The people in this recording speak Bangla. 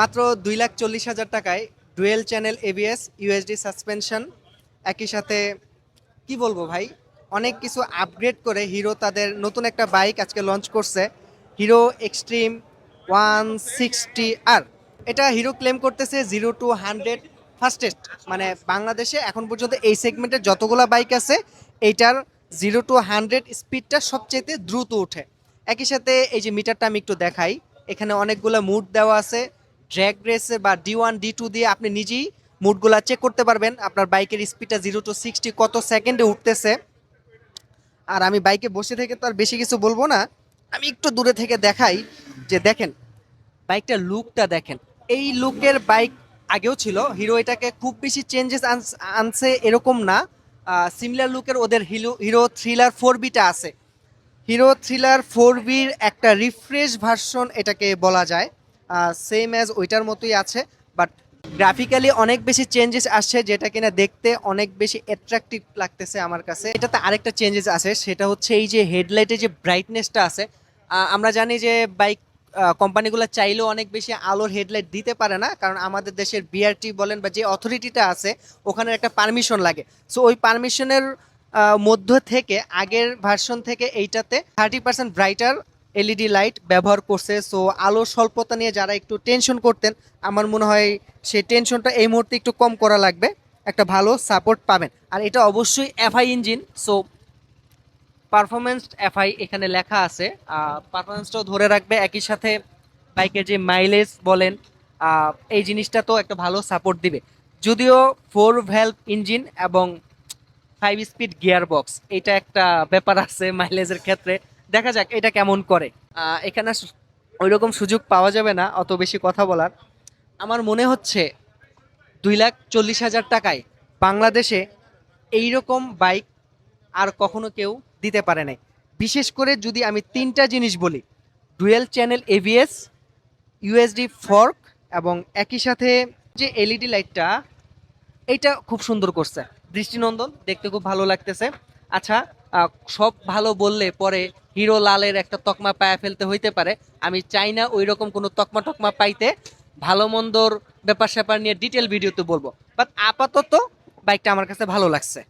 মাত্র দুই লাখ চল্লিশ হাজার টাকায় dual channel ABS USD suspension একই সাথে, কি বলব ভাই, অনেক কিছু আপগ্রেড করে হিরো তাদের নতুন একটা বাইক আজকে লঞ্চ করছে। হিরো এক্সট্রিম ওয়ান সিক্সটি আর এটা হিরো ক্লেম করতেছে জিরো টু হান্ড্রেড ফাস্টেস্ট মানে বাংলাদেশে এখন পর্যন্ত এই সেগমেন্টের যতগুলো বাইক আছে, এইটার জিরো টু হান্ড্রেড স্পিডটা সবচেয়ে দ্রুত ওঠে। একই সাথে এই যে মিটারটা আমি একটু দেখাই, এখানে অনেকগুলো মুড দেওয়া আছে। ড্র্যাগ রেসে বা ডি ওয়ান ডি টু দিয়ে আপনি নিজেই মুডগুলো চেক করতে পারবেন। আপনার বাইকের স্পিডটা জিরো টু সিক্সটি কত সেকেন্ডে উঠতেছে। আর আমি বাইকে বসে থেকে তো আর বেশি কিছু বলব না। আমি একটু দূরে থেকে দেখাই যে দেখেন বাইকটার লুকটা দেখেন। এই লুকের বাইক আগেও ছিল হিরো এটাকে খুব বেশি চেঞ্জেস আনছে এরকম না। সিমিলার লুকের ওদের Hero Hero thriller four beta আছে। হিরো থ্রিলার ফোর বির একটা রিফ্রেশ ভার্সন এটাকে বলা যায়। সেম অ্যাজ ওইটার মতোই আছে বাট গ্রাফিক্যালি অনেক বেশি চেঞ্জেস আসছে যেটা কিনা দেখতে অনেক বেশি অ্যাট্রাকটিভ লাগতেছে আমার কাছে। এটাতে আরেকটা চেঞ্জেস আছে, সেটা হচ্ছে এই যে হেডলাইটের যে ব্রাইটনেসটা আছে। আমরা জানি যে বাইক কোম্পানিগুলো চাইলেও অনেক বেশি আলোর হেডলাইট দিতে পারে না, কারণ আমাদের দেশের বিআরটি বলেন বা যে অথরিটিটা আছে, ওখানে একটা পারমিশন লাগে। সো ওই পারমিশনের মধ্য থেকে, আগের ভার্সন থেকে এইটাতে thirty percent brighter LED light ব্যবহার করছে সো আলোর স্বল্পতা নিয়ে যারা একটু টেনশন করতেন, আমার মনে হয় সেই টেনশনটা এই মুহূর্তে একটু কম করা লাগবে, একটা ভালো সাপোর্ট পাবেন। আর এটা অবশ্যই FI engine so performance FI এখানে লেখা আছে পারফরমেন্সটাও ধরে রাখবে, একই সাথে বাইকের যে মাইলেজ বলেন এই জিনিসটা তো একটা ভালো সাপোর্ট দিবে। যদিও ফোর ভ্যালভ ইঞ্জিন এবং ফাইভ স্পিড গিয়ার বক্স এটা একটা ব্যাপার আছে মাইলেজের ক্ষেত্রে দেখা যাক এটা কেমন করে। এখানে ওই রকম সুযোগ পাওয়া যাবে না, অত বেশি কথা বলার। আমার মনে হচ্ছে দুই লাখ চল্লিশ হাজার টাকায় বাংলাদেশে এই রকম বাইক আর কখনো কেউ দিতে পারে নাই। বিশেষ করে যদি আমি তিনটা জিনিস বলি, dual channel ABS USD fork এবং একই সাথে যে এলইডি লাইটটা এইটা খুব সুন্দর করছে। দৃষ্টিনন্দন, দেখতে খুব ভালো লাগতেছে। আচ্ছা সব ভালো বললে পরে হিরো লালের একটা তকমা পায়া ফেলতে হইতে পারে। আমি চাই না ওই রকম কোনো তকমা টকমা পাইতে। ভালো মন্দর ব্যাপার স্যাপার নিয়ে ডিটেল ভিডিওতে বলব। বাট আপাতত বাইকটা আমার কাছে ভালো লাগছে।